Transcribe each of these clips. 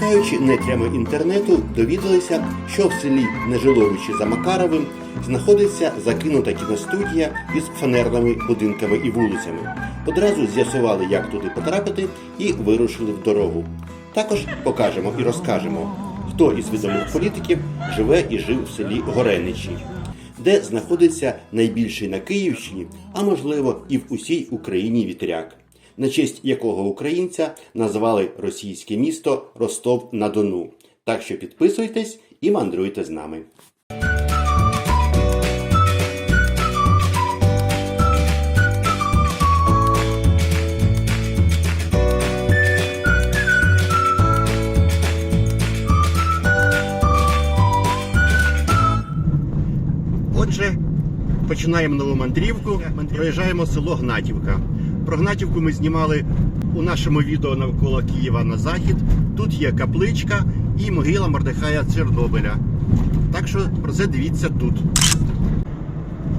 Блукаючи нетрями інтернету, довідалися, що в селі Нежиловичі за Макаровим знаходиться закинута кіностудія із фанерними будинками і вулицями. Одразу з'ясували, як туди потрапити, і вирушили в дорогу. Також покажемо і розкажемо, хто із відомих політиків живе і жив в селі Гореничі, де знаходиться найбільший на Київщині, а можливо і в усій Україні вітряк на честь якого українця назвали російське місто Ростов на Дону. Так що підписуйтесь і мандруйте з нами. Отже, починаємо нову мандрівку. Проїжджаємо село Гнатівка. Про Гнатівку ми знімали у нашому відео навколо Києва на захід. Тут є капличка і могила Мордехая Чорнобиля. Так що про це дивіться тут.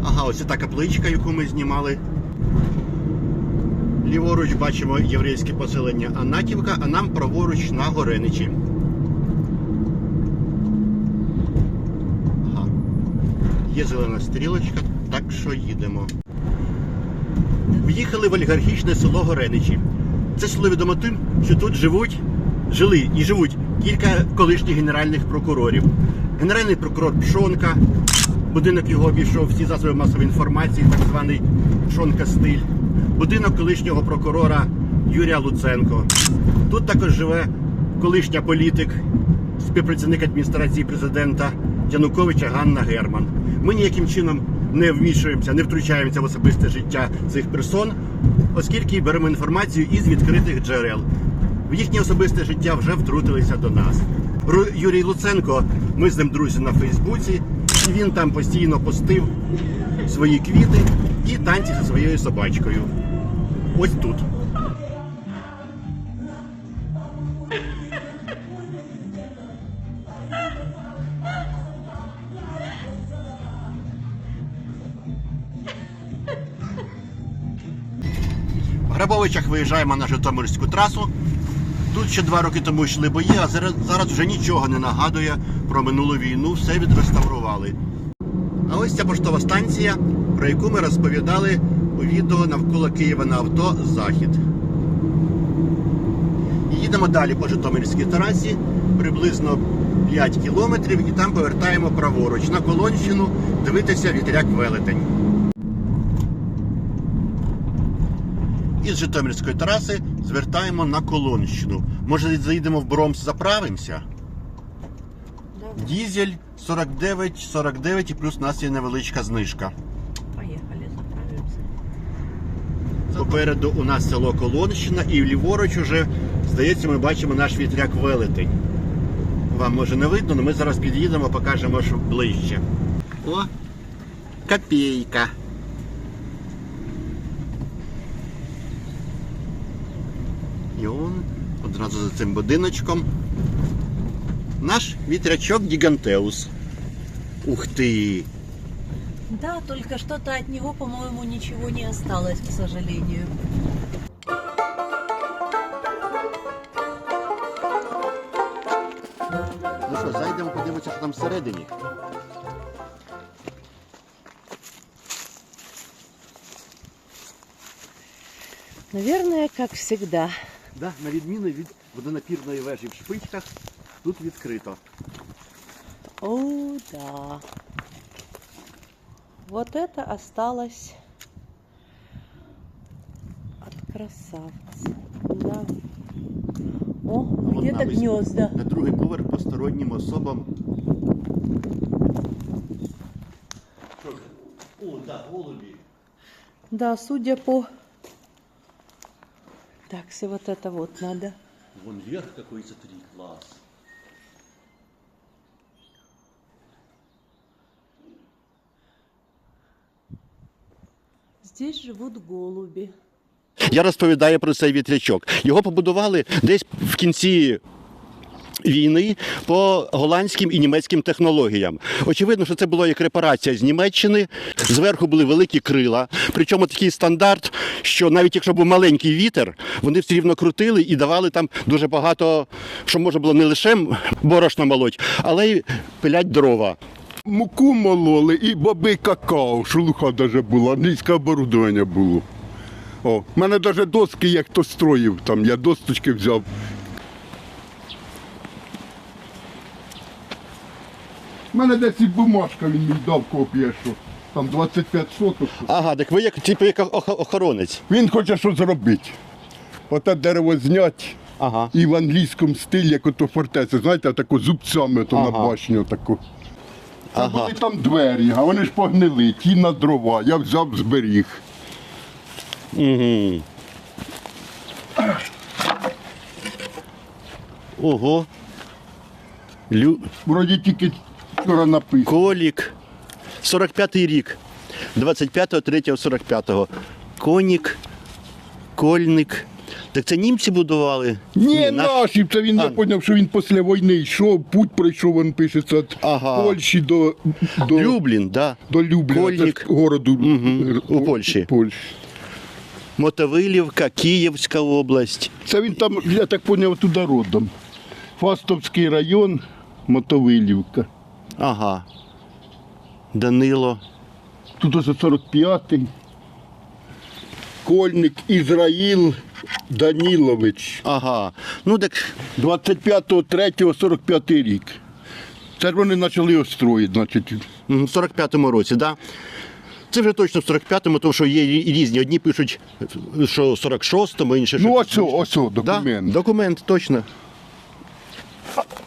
Ага, ось та капличка, яку ми знімали. Ліворуч бачимо єврейське поселення Анатівка, а нам праворуч на Гореничі. Ага. Є зелена стрілочка, так що їдемо. В'їхали в олігархічне село Гореничі. Це село відомо тим, що тут живуть, жили і живуть кілька колишніх генеральних прокурорів. Генеральний прокурор Пшонка, будинок його обійшов всі засоби масової інформації, так званий Пшонка стиль. Будинок колишнього прокурора Юрія Луценко. Тут також живе колишня політик, співпрацівник адміністрації президента Януковича Ганна Герман. Ми ніяким чином не вмішуємося, не втручаємося в особисте життя цих персон, оскільки беремо інформацію із відкритих джерел. В їхнє особисте життя вже втрутилися до нас. Юрій Луценко, ми з ним друзі на Фейсбуці, і він там постійно постив свої квіти і танці зі своєю собачкою. Ось тут. Грабовичах виїжджаємо на Житомирську трасу. Тут ще два роки тому йшли бої, а зараз, зараз вже нічого не нагадує про минулу війну, все відреставрували. А ось ця поштова станція, про яку ми розповідали у відео навколо Києва на авто Захід. Їдемо далі по Житомирській трасі, приблизно 5 кілометрів, і там повертаємо праворуч на Колонщину дивитися вітряк велетень. Із Житомирської траси звертаємо на Колонщину. Може заїдемо в Бромс, заправимося? Дізель 49, 49 і плюс у нас є невеличка знижка. Поехали, заправимся. Попереду у нас село Колонщина і ліворуч уже, здається, ми бачимо наш вітряк велетень. Вам може не видно, але ми зараз під'їдемо, покажемо що ближче. О, копійка. І он одразу за цим будиночком. Наш вітрячок Гігантеус. Ух ти! Да, только что-то от него, по-моему, ничего не осталось, к сожалению. Ну що, зайдемо, подивимося, що там всередині. Наверное, как всегда. Да, на відміну від водонапірної вежі в шпичках, тут відкрито. О, да. Вот это осталось от красавца. Да. О, Вон где-то навіть гнезда. На другий поверх постороннім особам. Що це? О, да, голубі. Да, судя по... Так, все вот это вот надо. Вон верх какой смотри, класс. Здесь живут голуби. Я розповідаю про цей вітрячок. Його побудували десь в кінці війни по голландським і німецьким технологіям. Очевидно, що це було як репарація з Німеччини. Зверху були великі крила. Причому такий стандарт, що навіть якщо був маленький вітер, вони все рівно крутили і давали там дуже багато, що можна було не лише борошно молоть, але й пилять дрова. Муку мололи і баби какао, шелуха даже була, низьке оборудовання було. О, в мене навіть доски, як хто строїв, там я досточки взяв. У мене десь і бумажка він мені дав копія, що там 25 соток. Ага, так ви як типу як ох- охоронець. Він хоче що зробити. Оте дерево зняти Ага. і в англійському стилі, як ото фортеця, знаєте, тако зубцями то на Ага. башню таку. Це Ага. були там двері, а вони ж погнили, ті на дрова. Я взяв, зберіг. Угу. Ого. Лю... Вроді тільки вчора написано. Колік. 45-й рік. 25.03.45. Конік. Кольник. Так це німці будували? Ні, наш- наші, це він А. не поняв, що він після війни йшов, путь пройшов, він пишеться від Ага. Польщі до, до, Люблін, да. до Любліна, Кольник. це ж городу Мгм, у Польщі. Польщі. Мотовилівка, Київська область. Це він там, я так поняв, туди родом. Фастовський район, Мотовилівка. Ага. Данило. Тут ось 45-й. Кольник Ізраїл Данілович. Ага. Ну так 25.03.45 рік. Це ж вони почали його строїти, значить. В 45-му році, да? Це вже точно в 45-му, тому що є різні. Одні пишуть, що в 46-му, інші що. Ну ось, ось о, да? документ. Документ, точно.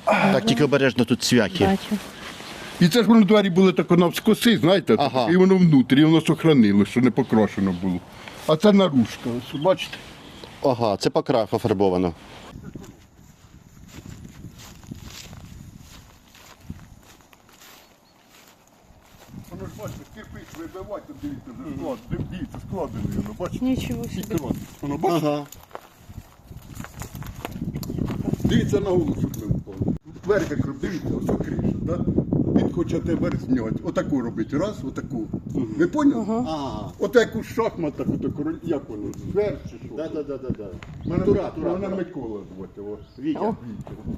Так, тільки обережно тут цвяхи. Бачу. І це ж воно двері були тако навскоси, знаєте, Ага. і воно внутрі, воно сохранило, що не покрошено було. А це наружка, ось бачите? Ага, це покрав пофарбовано. Воно ж бачите, кирпич вибивати, дивіться, вже склад, дивіться, складений воно, бачите? Нічого собі. Воно бачите? Ага. Дивіться на голову, щоб не впало. Дверка, кров, дивіться, ось криша, да? Він хоче тепер зняти. Отаку робити. Раз, отаку. Ви поняли? Ага. От як у шахматах, отаку, як воно, зверх чи що? Да, да, да, да, да. Мене Тура, Тура, тура, тура. Микола звати. о. Вітя.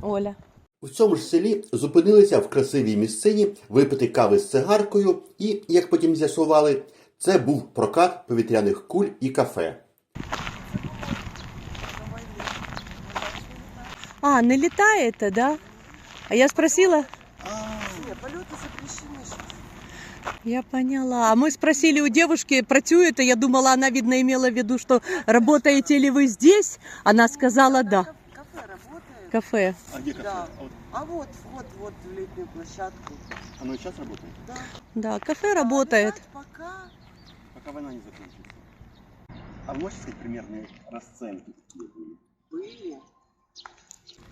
Оля. У цьому ж селі зупинилися в красивій місцині випити кави з цигаркою, і, як потім з'ясували, це був прокат повітряних куль і кафе. А, не летает, да? А я спросила? Я поняла. А мы спросили у девушки, працює это, я думала, она, видно, имела в виду, что работаете ли вы здесь? Она сказала да. Кафе работает? Кафе. А де Да. А вот, вот, вот в летнюю площадку. Оно сейчас работает? Да. Да, кафе работает. А, видать, пока Пока война не закончится. А можете сказать примерные расценки были?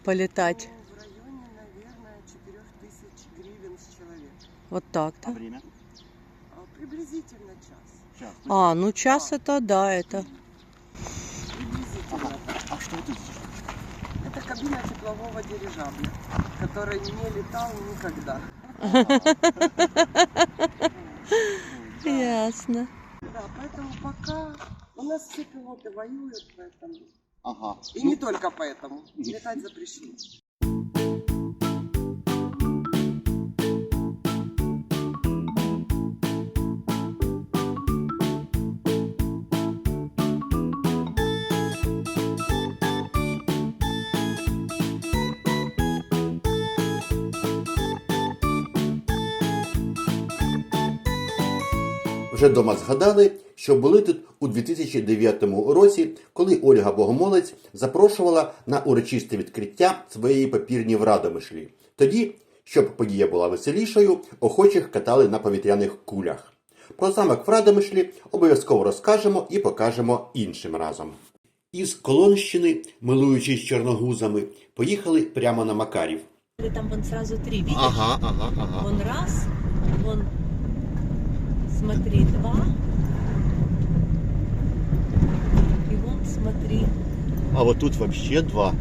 Полетать. ну, в районе, наверное, 4000 гривен с человека. Вот так-то. время? А, приблизительно час. Час. А, ну час это да, это. Приблизительно. А что это? Это кабина теплового дирижабля, который не летал никогда. Ясно. Да, поэтому пока у нас все пилоты воюют, поэтому. Ага. И не только поэтому. Летать запрещено. Вже дома згадали, що були тут у 2009 році, коли Ольга Богомолець запрошувала на урочисте відкриття своєї папірні в Радомишлі. Тоді, щоб подія була веселішою, охочих катали на повітряних кулях. Про замок в Радомишлі обов'язково розкажемо і покажемо іншим разом. Із Колонщини, милуючись чорногузами, поїхали прямо на Макарів. Там вон сразу три, видишь? Ага, ага, ага. Вон раз, вон, смотри, два. И вон, смотри. А вот тут вообще два.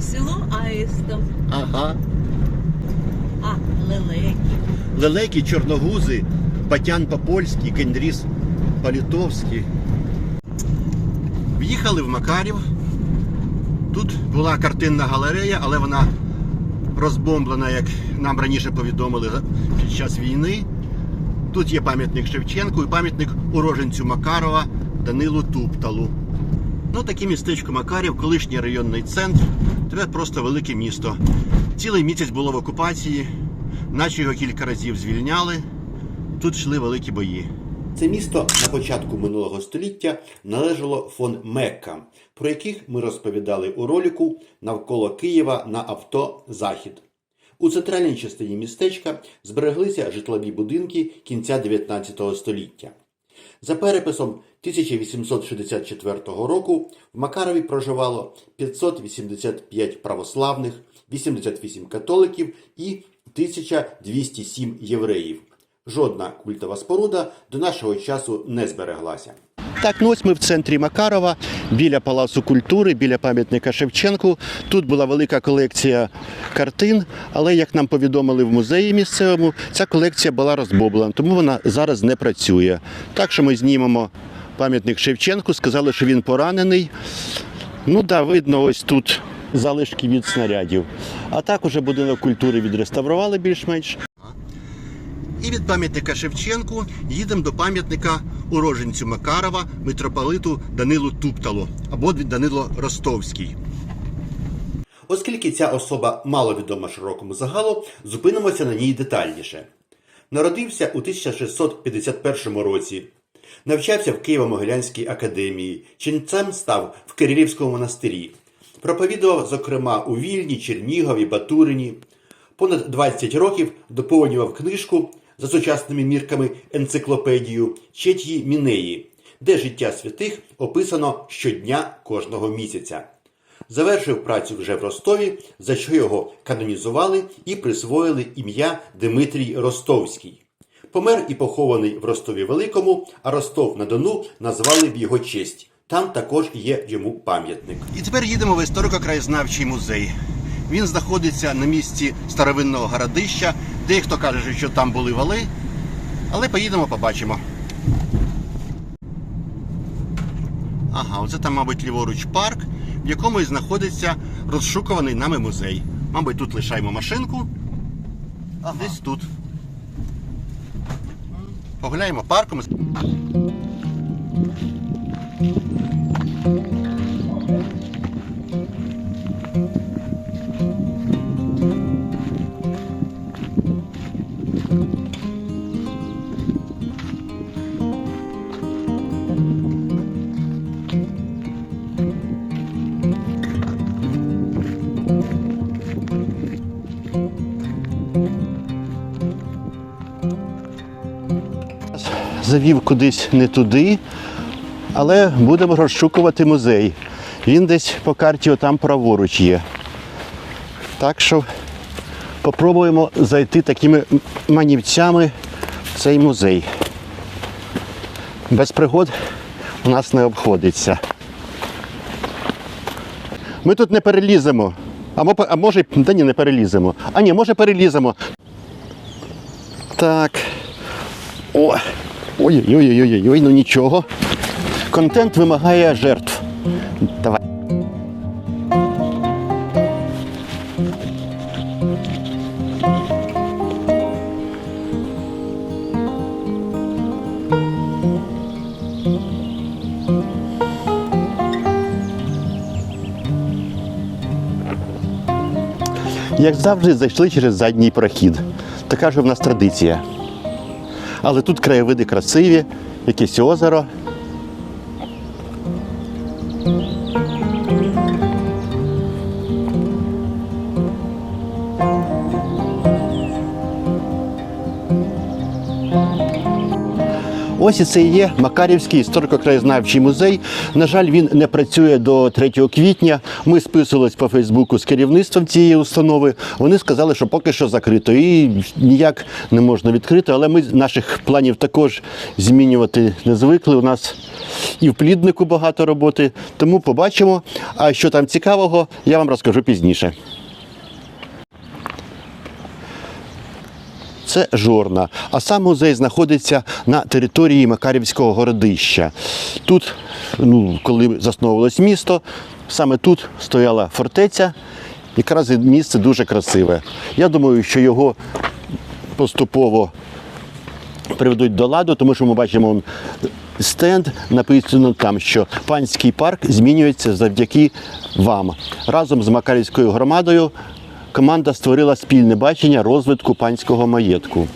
Село Аїстов. Ага. А, лелеки. Лелеки, чорногузи, Батян по-польськи, кендріс по-литовськи. В'їхали в Макарів. Тут була картинна галерея, але вона розбомблена, як нам раніше повідомили під час війни. Тут є пам'ятник Шевченку і пам'ятник уроженцю Макарова Данилу Тупталу. Ну, таке містечко Макарів, колишній районний центр, тепер просто велике місто. Цілий місяць було в окупації, наче його кілька разів звільняли. Тут йшли великі бої. Це місто на початку минулого століття належало фон Меккам, про яких ми розповідали у ролику навколо Києва на авто Захід. У центральній частині містечка збереглися житлові будинки кінця 19 століття. За переписом 1864 року в Макарові проживало 585 православних, 88 католиків і 1207 євреїв. Жодна культова споруда до нашого часу не збереглася. Так, ну ось ми в центрі Макарова, біля Палацу культури, біля пам'ятника Шевченку. Тут була велика колекція картин, але як нам повідомили в музеї місцевому, ця колекція була розбоблена, тому вона зараз не працює. Так що ми знімемо пам'ятник Шевченку, сказали, що він поранений. Ну да, видно, ось тут залишки від снарядів. А так уже будинок культури відреставрували більш-менш. І від пам'ятника Шевченку їдемо до пам'ятника уроженцю Макарова, митрополиту Данилу Тупталу або Данило Ростовський. Оскільки ця особа мало відома широкому загалу, зупинимося на ній детальніше. Народився у 1651 році. Навчався в Києво-Могилянській академії, ченцем став в Кирилівському монастирі. Проповідував, зокрема, у Вільні, Чернігові, Батурині. Понад 20 років доповнював книжку за сучасними мірками енциклопедію Четії Мінеї, де життя святих описано щодня кожного місяця. Завершив працю вже в Ростові, за що його канонізували і присвоїли ім'я Димитрій Ростовський. Помер і похований в Ростові Великому, а Ростов на Дону назвали в його честь. Там також є йому пам'ятник. І тепер їдемо в історико-краєзнавчий музей. Він знаходиться на місці старовинного городища. Дехто каже, що там були вали, але поїдемо, побачимо. Ага, оце там, мабуть, ліворуч парк, в якому і знаходиться розшукуваний нами музей. Мабуть, тут лишаємо машинку. Десь тут. Погуляємо парком. Завів кудись не туди, але будемо розшукувати музей. Він десь по карті отам праворуч є. Так що попробуємо зайти такими манівцями в цей музей. Без пригод у нас не обходиться. Ми тут не переліземо. А, а може, та ні, не переліземо. А ні, може переліземо. Так. О, Ой-ой-ой-ой-ой, ну нічого. Контент вимагає жертв. Давай. Як завжди, зайшли через задній прохід. Така ж в нас традиція. Але тут краєвиди красиві, якесь озеро. Ось і це є Макарівський історико-краєзнавчий музей. На жаль, він не працює до 3 квітня. Ми списувались по Фейсбуку з керівництвом цієї установи. Вони сказали, що поки що закрито і ніяк не можна відкрити. Але ми наших планів також змінювати не звикли. У нас і в пліднику багато роботи. Тому побачимо. А що там цікавого, я вам розкажу пізніше. Це Жорна. А сам музей знаходиться на території Макарівського городища. Тут, ну, коли засновувалось місто, саме тут стояла фортеця. Якраз місце дуже красиве. Я думаю, що його поступово приведуть до ладу, тому що ми бачимо стенд, написано там, що панський парк змінюється завдяки вам. Разом з Макарівською громадою команда створила спільне бачення розвитку панського маєтку.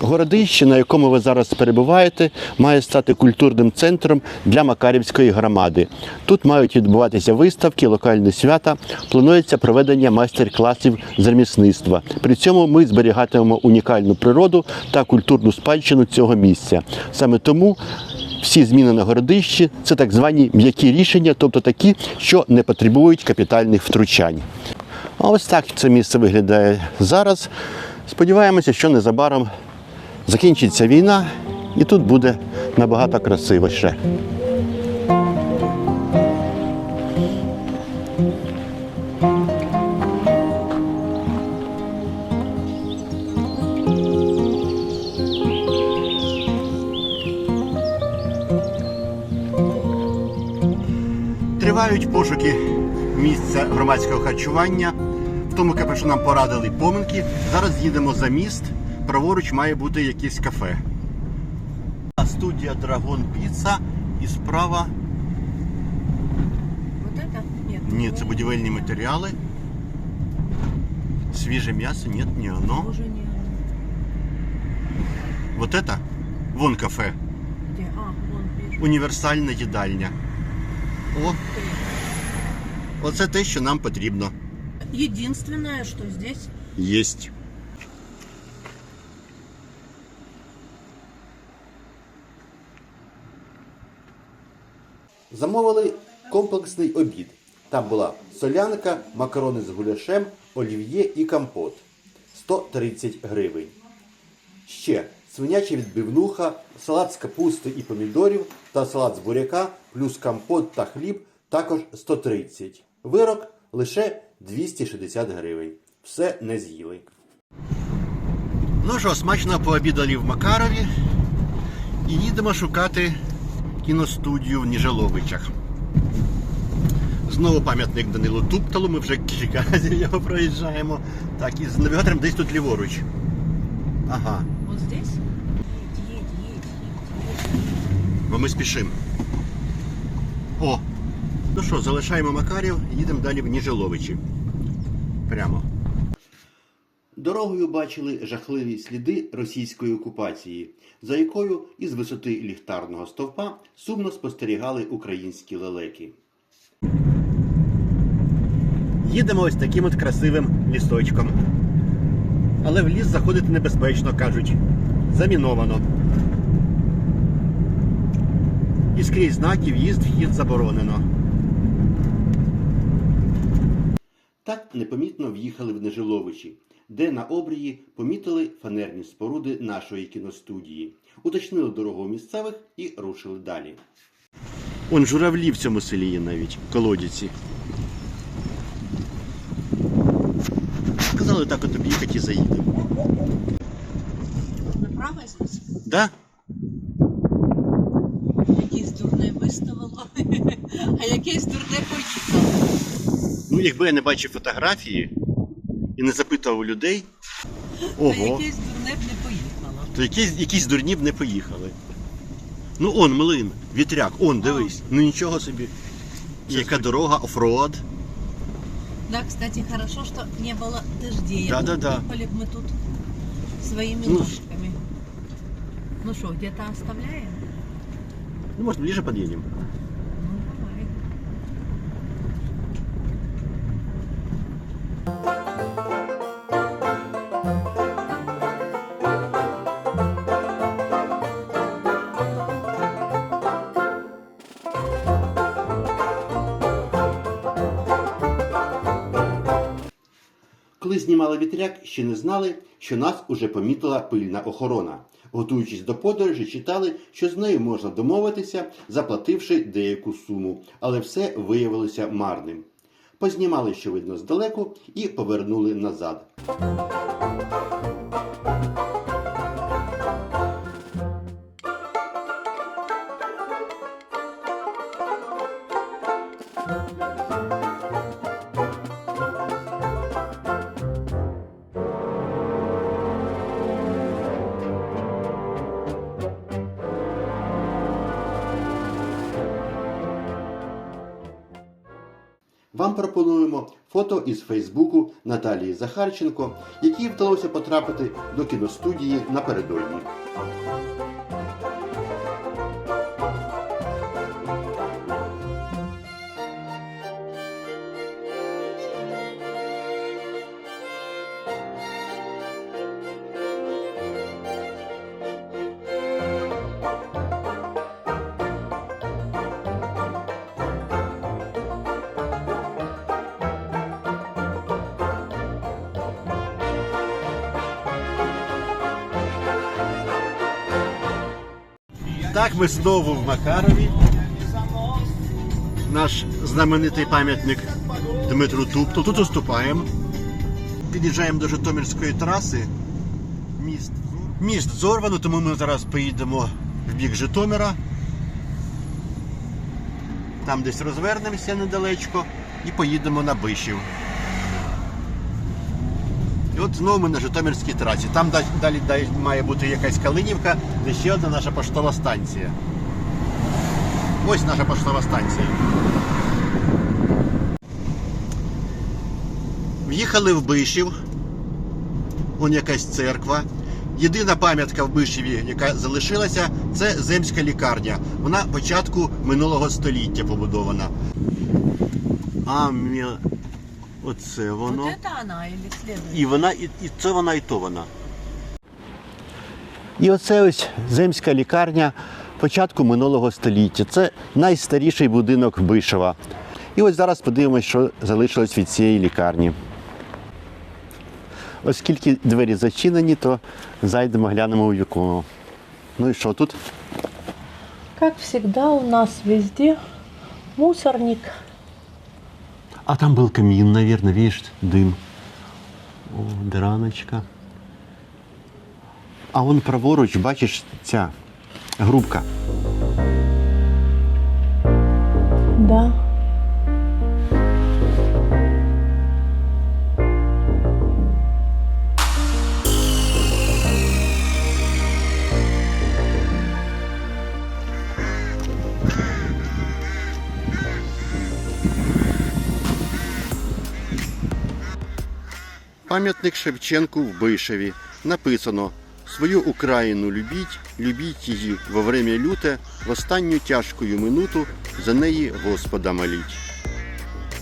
Городище, на якому ви зараз перебуваєте, має стати культурним центром для Макарівської громади. Тут мають відбуватися виставки, локальні свята. Планується проведення майстер-класів з ремісництва. При цьому ми зберігатимемо унікальну природу та культурну спадщину цього місця. Саме тому всі зміни на городищі це так звані м'які рішення, тобто такі, що не потребують капітальних втручань. А ось так це місце виглядає зараз. Сподіваємося, що незабаром закінчиться війна, і тут буде набагато красивіше. Тривають пошуки місця громадського харчування. В тому кафе, що нам порадили поминки. Зараз їдемо за міст. Праворуч має бути якесь кафе. Студія Драгон Піца і справа. Вот это? Нет. Ні, це будівельні матеріали. Свіже м'ясо, ні, не оно. Уже не Вот это? Вон кафе. Где? А, вон вижу. Універсальна їдальня. О! Оце те, що нам потрібно. Единственное, что здесь Єсть. Замовили комплексний обід. Там була солянка, макарони з гуляшем, олів'є і компот. 130 гривень. Ще свиняча відбивнуха, салат з капусти і помідорів та салат з буряка, плюс компот та хліб також 130. Вирок лише 260 гривень. Все не з'їли. Ну що, смачно пообідали в Макарові і їдемо шукати кіностудію в Ніжеловичах. Знову пам'ятник Данилу Тупталу, ми вже кілька разів його проїжджаємо. Так, і з навігатором десь тут ліворуч. Ага, вот здесь. Бо ми спішимо. О! Ну що, залишаємо Макарів, їдемо далі в Ніжеловичі. Прямо. Дорогою бачили жахливі сліди російської окупації, за якою із висоти ліхтарного стовпа сумно спостерігали українські лелеки. Їдемо ось таким от красивим лісочком. Але в ліс заходити небезпечно, кажуть. Заміновано. І скрізь знаки в'їзд, вхід заборонено. Так непомітно в'їхали в Нежиловичі, де на обрії помітили фанерні споруди нашої кіностудії, уточнили дорогу місцевих і рушили далі. Он журавлі в цьому селі є навіть, колодязі. Сказали так от об'їхати і заїдемо. Направо здесь? Да? якби я не бачив фотографії і не запитував у людей, А ого, якийсь дурне б не поїхало. то якісь, якісь дурні б не поїхали. Ну он, млин, вітряк, он, дивись. Ну нічого собі. Яка дорога, офроад. Да, кстати, хорошо, что не было дождей. Да-да-да. Ехали бы мы тут своими Ну, ножками. Ну что, где-то оставляем? Ну, может, ближе подъедем. Знімали вітряк, ще не знали, що нас уже помітила пильна охорона. Готуючись до подорожі, читали, що з нею можна домовитися, заплативши деяку суму, але все виявилося марним. Познімали, що видно здалеку, і повернули назад. Вам пропонуємо фото із Фейсбуку Наталії Захарченко, якій вдалося потрапити до кіностудії напередодні. Так, ми знову в Макарові. Наш знаменитий пам'ятник Дмитру Тупту. Тут уступаємо. Під'їжджаємо до Житомирської траси. Міст. Міст зорвано, тому ми зараз поїдемо в бік Житомира. Там десь розвернемося недалечко і поїдемо на Бишів. Знову ми на Житомирській трасі. Там далі, має бути якась Калинівка, де ще одна наша поштова станція. Ось наша поштова станція. В'їхали в Бишів. Вон якась церква. Єдина пам'ятка в Бишеві, яка залишилася, це земська лікарня. Вона початку минулого століття побудована. А, мі- оце воно. Вот это она или следует? І вона, і, і це вона, і то вона. І оце ось земська лікарня початку минулого століття. Це найстаріший будинок Бишева. І ось зараз подивимось, що залишилось від цієї лікарні. Оскільки двері зачинені, то зайдемо, глянемо у вікно. Ну і що тут? Как всегда у нас везде мусорник. А там был камин, наверное, видишь, дым. О, драночка. А вон праворуч, бачиш, ця грубка. Да. Пам'ятник Шевченку в Бишеві. Написано Свою Україну любіть, любіть її во время люте, в останню тяжкою минуту за неї Господа моліть.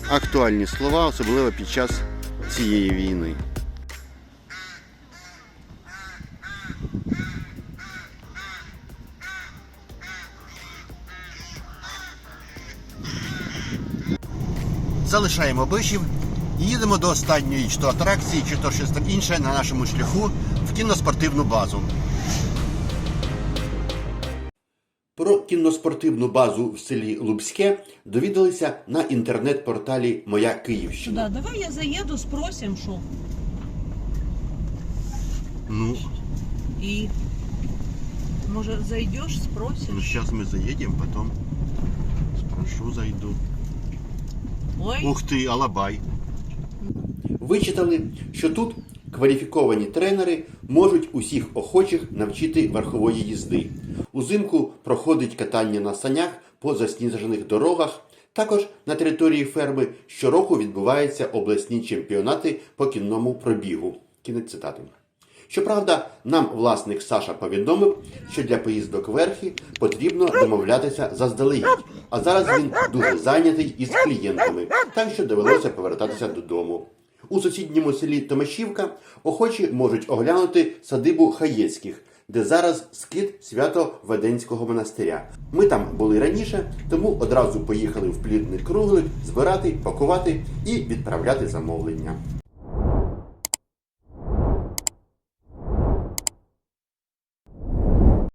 Актуальні слова, особливо під час цієї війни. Залишаємо Бишів їдемо до останньої чи то атракції, чи то щось там інше на нашому шляху в кіноспортивну базу. Про кіноспортивну базу в селі Лубське довідалися на інтернет-порталі Моя Київщина. Да, давай я заеду, спросим, что. Ну, И может зайдешь, ну зараз ми заїдемо, потім спрошу, зайду. Ой, Ух ти, Алабай. Вичитали, що тут кваліфіковані тренери можуть усіх охочих навчити верхової їзди. Узимку проходить катання на санях по засніжених дорогах. Також на території ферми щороку відбуваються обласні чемпіонати по кінному пробігу. Кінець цитати. Щоправда, нам власник Саша повідомив, що для поїздок верхи потрібно домовлятися заздалегідь. А зараз він дуже зайнятий із клієнтами, так що довелося повертатися додому. У сусідньому селі Томашівка охочі можуть оглянути садибу Хаєцьких, де зараз скит свято-Веденського монастиря. Ми там були раніше, тому одразу поїхали в плідний круглик збирати, пакувати і відправляти замовлення.